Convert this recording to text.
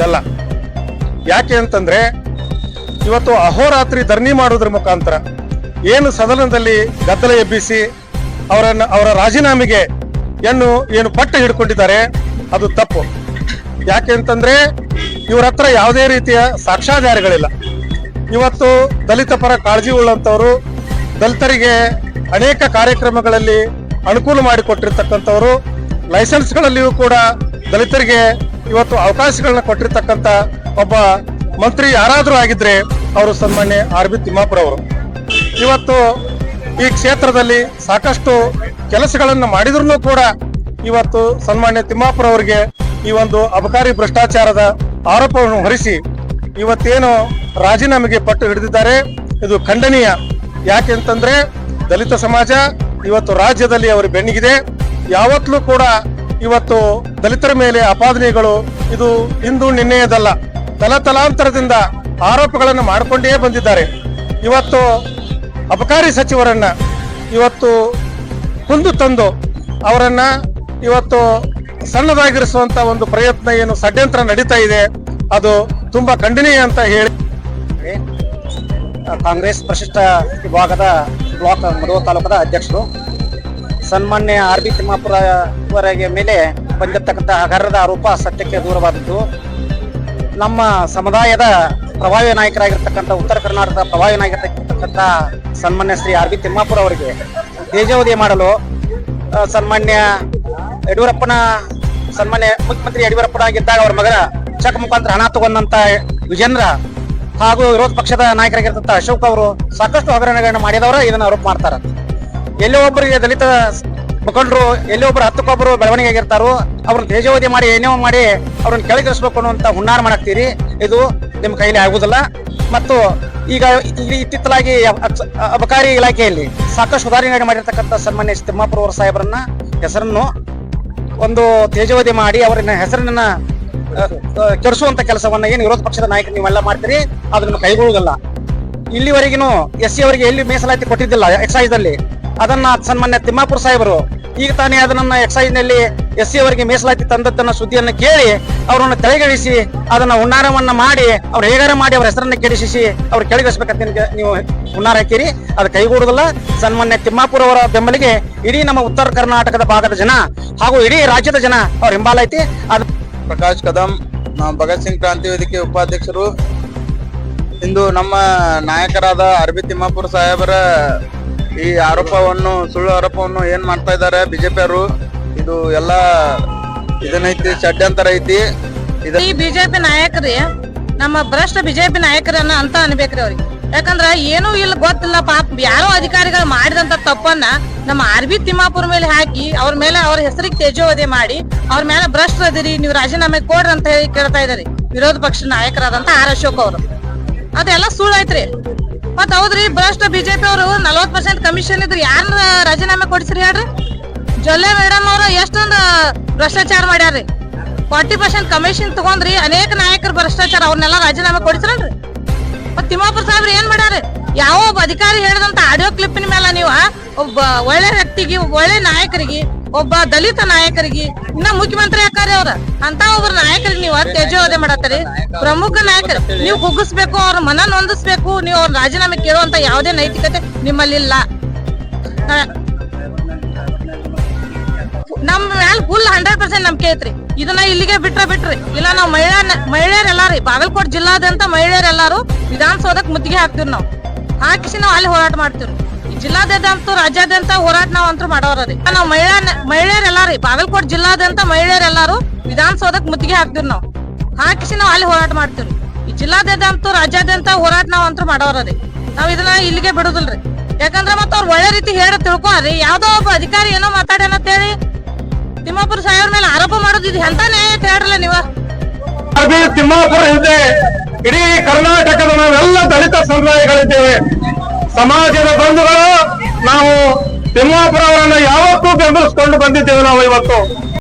ಇದಲ್ಲ ಯಾಕೆ ಅಂತಂದ್ರೆ, ಇವತ್ತು ಅಹೋರಾತ್ರಿ ಧರಣಿ ಮಾಡೋದ್ರ ಮುಖಾಂತರ ಏನು ಸದನದಲ್ಲಿ ಗದ್ದಲ ಎಬ್ಬಿಸಿ ಅವರನ್ನು, ಅವರ ರಾಜೀನಾಮೆಗೆ ಏನು ಏನು ಪಟ್ಟ ಹಿಡ್ಕೊಂಡಿದ್ದಾರೆ, ಅದು ತಪ್ಪು. ಯಾಕೆ ಅಂತಂದ್ರೆ, ಇವ್ರ ಹತ್ರ ಯಾವುದೇ ರೀತಿಯ ಸಾಕ್ಷಾಧಾರಗಳಿಲ್ಲ ಇವತ್ತು ದಲಿತ ಪರ ಕಾಳಜಿ ಉಳ್ಳಂತವರು, ದಲಿತರಿಗೆ ಅನೇಕ ಕಾರ್ಯಕ್ರಮಗಳಲ್ಲಿ ಅನುಕೂಲ ಮಾಡಿಕೊಟ್ಟಿರ್ತಕ್ಕಂಥವ್ರು, ಲೈಸೆನ್ಸ್ಗಳಲ್ಲಿಯೂ ಕೂಡ ದಲಿತರಿಗೆ ಇವತ್ತು ಅವಕಾಶಗಳನ್ನ ಕೊಟ್ಟಿರ್ತಕ್ಕಂಥ ಒಬ್ಬ ಮಂತ್ರಿ ಯಾರಾದರೂ ಆಗಿದ್ರೆ ಅವರು ಸನ್ಮಾನ್ಯ ಆರ್ ಬಿ ತಿಮ್ಮಾಪುರ ಅವರು ಇವತ್ತು ಈ ಕ್ಷೇತ್ರದಲ್ಲಿ ಸಾಕಷ್ಟು ಕೆಲಸಗಳನ್ನು ಮಾಡಿದ್ರು ಕೂಡ ಇವತ್ತು ಸನ್ಮಾನ್ಯ ತಿಮ್ಮಾಪುರ ಅವರಿಗೆ ಈ ಒಂದು ಅಬಕಾರಿ ಭ್ರಷ್ಟಾಚಾರದ ಆರೋಪವನ್ನು ಹೊರಿಸಿ ಇವತ್ತೇನು ರಾಜೀನಾಮೆಗೆ ಪಟ್ಟು ಹಿಡಿದಿದ್ದಾರೆ, ಇದು ಖಂಡನೀಯ. ಯಾಕೆ ಅಂತಂದ್ರೆ ದಲಿತ ಸಮಾಜ ಇವತ್ತು ರಾಜ್ಯದಲ್ಲಿ ಅವರು ಬೆನ್ನಿಗಿದೆ. ಯಾವತ್ತಲೂ ಕೂಡ ಇವತ್ತು ದಲಿತರ ಮೇಲೆ ಅಪಾದನೆಗಳು ಇದು ಇಂದು ನಿನ್ನೆಯದಲ್ಲ. ತಲತಲಾಂತರದಿಂದ ಆರೋಪಗಳನ್ನು ಮಾಡಿಕೊಂಡೇ ಬಂದಿದ್ದಾರೆ. ಇವತ್ತು ಅಬಕಾರಿ ಸಚಿವರನ್ನ ಇವತ್ತು ಕುಂದು ತಂದು ಅವರನ್ನ ಇವತ್ತು ಸಣ್ಣದಾಗಿರಿಸುವಂತ ಒಂದು ಪ್ರಯತ್ನ ಏನು ಷಡ್ಯಂತ್ರ ನಡೀತಾ ಇದೆ, ಅದು ತುಂಬಾ ಖಂಡನೀಯ ಅಂತ ಹೇಳಿ. ಕಾಂಗ್ರೆಸ್ ಪ್ರಶಿಷ್ಟ ವಿಭಾಗದ ಬ್ಲಾಕ್ ಮಡುವ ತಾಲೂಕದ ಅಧ್ಯಕ್ಷರು ಸನ್ಮಾನ್ಯ ಆರ್ ಬಿ ತಿಮ್ಮಾಪುರ ಅವರಿಗೆ ಮೇಲೆ ಬಂದಿರತಕ್ಕಂಥ ಹಗರಣದ ಆರೋಪ ಸತ್ಯಕ್ಕೆ ದೂರವಾದದ್ದು. ನಮ್ಮ ಸಮುದಾಯದ ಪ್ರಭಾವಿ ನಾಯಕರಾಗಿರ್ತಕ್ಕಂಥ ಉತ್ತರ ಕರ್ನಾಟಕದ ಪ್ರಭಾವಿ ನಾಯಕರಾಗಿರ್ತಕ್ಕಂಥ ಸನ್ಮಾನ್ಯ ಶ್ರೀ ಆರ್ ಬಿ ತಿಮ್ಮಾಪುರ ಅವರಿಗೆ ತೇಜೋವಧಿ ಮಾಡಲು ಸನ್ಮಾನ್ಯ ಯಡಿಯೂರಪ್ಪನ, ಸನ್ಮಾನ್ಯ ಮುಖ್ಯಮಂತ್ರಿ ಯಡಿಯೂರಪ್ಪನಾಗಿದ್ದಾಗ ಅವರ ಮಗನ ಚಕ್ ಮುಖಾಂತರ ಹಣ ತಗೊಂಡಂತ ವಿಜೇಂದ್ರ ಹಾಗೂ ವಿರೋಧ ಪಕ್ಷದ ನಾಯಕರಾಗಿರ್ತಕ್ಕಂಥ ಅಶೋಕ್ ಅವರು ಸಾಕಷ್ಟು ಹಗರಣಗಳನ್ನು ಮಾಡಿದವರು ಇದನ್ನ ಆರೋಪ ಮಾಡ್ತಾರ. ಎಲ್ಲಿ ಒಬ್ಬರಿಗೆ ದಲಿತ ಮುಖಂಡರು, ಎಲ್ಲೋ ಒಬ್ರು ಹತ್ತಕ್ಕೊಬ್ಬರು ಬೆಳವಣಿಗೆ ಆಗಿರ್ತಾರೋ ಅವ್ರನ್ನ ತೇಜಾವಧಿ ಮಾಡಿ ಏನೇ ಮಾಡಿ ಅವ್ರನ್ನ ಕೆಳಗಿಳಿಸ್ಬೇಕು ಅನ್ನುವಂತ ಹುನ್ನಾರ ಮಾಡಾಕ್ತೀರಿ. ಇದು ನಿಮ್ಮ ಕೈಲಿ ಆಗುವುದಿಲ್ಲ. ಮತ್ತು ಈಗ ಇಲ್ಲಿ ಇತ್ತಿತ್ತಲಾಗಿ ಅಬ- ಅಬ- ಅಬಕಾರಿ ಇಲಾಖೆಯಲ್ಲಿ ಸಾಕಷ್ಟು ಸುಧಾರಣೆ ಮಾಡಿರ್ತಕ್ಕಂಥ ಸನ್ಮಾನ್ಯ ತಿಮ್ಮಾಪುರ ಅವರ ಸಾಹೇಬರನ್ನ ಹೆಸರನ್ನು ಒಂದು ತೇಜೋವಧಿ ಮಾಡಿ ಅವರನ್ನ ಹೆಸರನ್ನ ಕೆಡಿಸುವಂತ ಕೆಲಸವನ್ನ ಏನು ವಿರೋಧ ಪಕ್ಷದ ನಾಯಕ ನೀವೆಲ್ಲ ಮಾಡ್ತೀರಿ, ಅದನ್ನು ಕೈಗೊಳ್ಳುವುದಿಲ್ಲ. ಇಲ್ಲಿವರೆಗಿನೂ ಎಸ್ ಸಿ ಅವರಿಗೆ ಎಲ್ಲಿ ಮೀಸಲಾತಿ ಕೊಟ್ಟಿದ್ದಿಲ್ಲ, ಎಕ್ಸೈಸ್ನಲ್ಲಿ ಅದನ್ನ ಸನ್ಮಾನ್ಯ ತಿಮ್ಮಾಪುರ ಸಾಹೇಬರು, ಈಗ ತಾನೇ ಅದನ್ನ ಎಕ್ಸೈಸ್ನಲ್ಲಿ ಎಸ್ ಸಿ ಅವರಿಗೆ ಮೀಸಲಾತಿ ತಂದದ್ದನ್ನ ಸುದ್ದಿಯನ್ನು ಕೇಳಿ ಅವರನ್ನು ತೆಳಗಿಳಿಸಿ ಅದನ್ನ ಹುನ್ನಾರವನ್ನ ಮಾಡಿ ಅವ್ರು ಹೇಗಾರ ಮಾಡಿ ಅವ್ರ ಹೆಸರನ್ನ ಕೆಡಿಸಿ ಅವ್ರು ಕೆಳಗಿಳಿಸ್ಬೇಕಂತ ನೀವು ಹುನ್ನಾರ ಹಾಕಿರಿ. ಅದು ಕೈಗೂಡುದಿಲ್ಲ. ಸನ್ಮಾನ್ಯ ತಿಮ್ಮಾಪುರ ಅವರ ಬೆಂಬಲಿಗೆ ಇಡೀ ನಮ್ಮ ಉತ್ತರ ಕರ್ನಾಟಕದ ಭಾಗದ ಜನ ಹಾಗೂ ಇಡೀ ರಾಜ್ಯದ ಜನ ಅವ್ರ ಹಿಂಬಾಲೈತಿ ಅದು ಪ್ರಕಾಶ್ ಕದಂ ನಾವು ಭಗತ್ ಸಿಂಗ್ ಕ್ರಾಂತಿ ವೇದಿಕೆ ಉಪಾಧ್ಯಕ್ಷರು. ಇಂದು ನಮ್ಮ ನಾಯಕರಾದ ಅರಬಿ ತಿಮ್ಮಾಪುರ ಸಾಹೇಬರ ಈ ಆರೋಪವನ್ನು, ಸುಳ್ಳು ಆರೋಪವನ್ನು ಏನ್ ಮಾಡ್ತಾ ಇದ್ದಾರೆ ಬಿಜೆಪಿ ಅವರು? ಇದು ಎಲ್ಲ ಇದನ್ನೈತಿ, ಷಡ್ಯಂತರ ಐತಿ. ಈ ಬಿಜೆಪಿ ನಾಯಕರಿ, ನಮ್ಮ ಭ್ರಷ್ಟ ಬಿಜೆಪಿ ನಾಯಕರನ್ನ ಅಂತ ಅನ್ಬೇಕ್ರಿ ಅವ್ರಿಗೆ. ಯಾಕಂದ್ರ ಏನೂ ಇಲ್ಲ, ಗೊತ್ತಿಲ್ಲ, ಪಾಪ ಯಾರೋ ಅಧಿಕಾರಿಗಳು ಮಾಡಿದಂತ ತಪ್ಪನ್ನ ನಮ್ಮ ಆರ್ ಬಿ ತಿಮ್ಮಾಪುರ ಮೇಲೆ ಹಾಕಿ, ಅವ್ರ ಮೇಲೆ ಅವ್ರ ಹೆಸರಿಗೆ ತೇಜೋವಧೆ ಮಾಡಿ, ಅವ್ರ ಮೇಲೆ ಭ್ರಷ್ಟ ಅದಿರಿ, ನೀವು ರಾಜೀನಾಮೆ ಕೊಡ್ರಿ ಅಂತ ಹೇಳಿ ಕೇಳ್ತಾ ಇದಾರೆ ವಿರೋಧ ಪಕ್ಷ ನಾಯಕರಾದಂತ ಆರ್ ಅಶೋಕ್ ಅವರು. ಅದೆಲ್ಲ ಸುಳ್ಳು ಐತ್ರಿ. ಮತ್ ಹೌದ್ರಿ ಭ್ರಷ್ಟ ಬಿಜೆಪಿ ಅವರು ನಲ್ವತ್ ಪರ್ಸೆಂಟ್ ಕಮಿಷನ್ ಇದ್ರಿ ಯಾರ ರಾಜೀನಾಮೆ ಕೊಡ್ಸಿರಿ ಹೇಳ್ರಿ? ಜೊಲ್ಲೆ ಮೇಡಮ್ ಅವ್ರ ಎಷ್ಟೊಂದು ಭ್ರಷ್ಟಾಚಾರ ಮಾಡ್ಯಾರ್ರಿ. ಫಾರ್ಟಿ ಪರ್ಸೆಂಟ್ ಕಮಿಷನ್ ತಗೊಂಡ್ರಿ, ಅನೇಕ ನಾಯಕರು ಭ್ರಷ್ಟಾಚಾರ ಅವ್ರನ್ನೆಲ್ಲ ರಾಜೀನಾಮೆ ಕೊಡ್ಸ್ರಲ್ರಿ. ಮತ್ ತಿಮ್ಮಾಪುರ ಸಾಹೇಬ್ರು ಏನ್ ಮಾಡ್ಯಾರ ಯಾವ ಅಧಿಕಾರಿ ಹೇಳಿದಂತ ಆಡಿಯೋ ಕ್ಲಿಪ್ಪಿನ ಮೇಲೆ ನೀವು ಒಬ್ಬ ಒಳ್ಳೆ ವ್ಯಕ್ತಿಗೆ, ಒಳ್ಳೆ ನಾಯಕರಿಗೆ ಒಬ್ಬ ದಲಿತ ನಾಯಕರಿಗೆ, ಇನ್ನ ಮುಖ್ಯಮಂತ್ರಿ ಆಕಾರಿ ಅವ್ರ? ಅಂತ ಒಬ್ಬರ ನಾಯಕರಿಗೆ ನೀವು ತೇಜೋವಧೆ ಮಾಡತ್ತರಿ? ಪ್ರಮುಖ ನಾಯಕರು, ನೀವು ಕುಗ್ಗಿಸ್ಬೇಕು, ಅವ್ರ ಮನ ನೊಂದಿಸ್ಬೇಕು, ನೀವು ಅವ್ರ ರಾಜೀನಾಮೆ ಕೇಳುವಂತ ಯಾವುದೇ ನೈತಿಕತೆ ನಿಮ್ಮಲ್ಲಿಲ್ಲ. ನಮ್ ಮ್ಯಾಲ ಫುಲ್ ಹಂಡ್ರೆಡ್ ಪರ್ಸೆಂಟ್ ನಂಬಿಕೆ ಐತ್ರಿ. ಇದನ್ನ ಇಲ್ಲಿಗೆ ಬಿಟ್ರ ಬಿಟ್ರಿ. ಇಲ್ಲ ನಾವು ಮಹಿಳಾ, ಮಹಿಳೆಯರೆಲ್ಲಾರಿ, ಬಾಗಲಕೋಟೆ ಜಿಲ್ಲಾದ್ಯಂತ ಮಹಿಳೆಯರೆಲ್ಲಾರು ವಿಧಾನಸೌಧಕ್ ಮುತ್ತಿಗೆ ಹಾಕ್ತಿವ್ ನಾವು. ಹಾಕಿಸಿ ನಾವು ಅಲ್ಲಿ ಹೋರಾಟ ಮಾಡ್ತೀವಿ ಈ ಜಿಲ್ಲಾದ್ಯಂತ ರಾಜ್ಯಾದ್ಯಂತ ಹೋರಾಟ ನಾವ್ ಅಂತೂ ಮಾಡೋರ ರೀ ನಾವು ಮಹಿಳಾ ಮಹಿಳೆಯರೆಲ್ಲಾರಿ, ಬಾಗಲಕೋಟ್ ಜಿಲ್ಲಾದ್ಯಂತ ಮಹಿಳೆಯರೆಲ್ಲಾರು ವಿಧಾನಸೌಧಕ್ ಮುತ್ತಿಗೆ ಹಾಕ್ತಿವಿ ನಾವು. ಹಾಕಿಸಿ ನಾವು ಅಲ್ಲಿ ಹೋರಾಟ ಮಾಡ್ತೀವಿ ಈ ಜಿಲ್ಲಾದ್ಯಂತ, ರಾಜ್ಯಾದ್ಯಂತ ಹೋರಾಟ ನಾವ್ ಅಂತೂ ಮಾಡೋರ ನಾವ್ ಇದನ್ನ ಇಲ್ಲಿಗೆ ಬಿಡುದಿಲ್ರಿ. ಯಾಕಂದ್ರ ಮತ್ತ ಅವ್ರ ಒಳ್ಳೆ ರೀತಿ ಹೇಳ ತಿಳ್ಕೊರಿ ಯಾವ್ದೋ ಒಬ್ಬ ಅಧಿಕಾರಿ ಏನೋ ಮಾತಾಡ್ಯಾನ ಅಂತ ಹೇಳಿ ತಿಮ್ಮಾಪುರ ಸಾಹೇಬ್ರ ಮೇಲೆ ಆರೋಪ ಮಾಡೋದು ಇದು ಎಂತ ನ್ಯಾಯ ಹೇಳ್ರಲ್ಲ ನೀವ? ತಿಮ್ಮಾಪುರ ಇದೆ ಇಡೀ ಕರ್ನಾಟಕದ ನಾವೆಲ್ಲ ದಲಿತ ಸಮುದಾಯಗಳಿದ್ದೇವೆ. ಸಮಾಜದ ಬಂಧುಗಳು ನಾವು ತಿಮ್ಮಾಪುರ ಅವರನ್ನ ಯಾವತ್ತೂ ಬೆಂಬಲಿಸಿಕೊಂಡು ಬಂದಿದ್ದೇವೆ ನಾವು ಇವತ್ತು.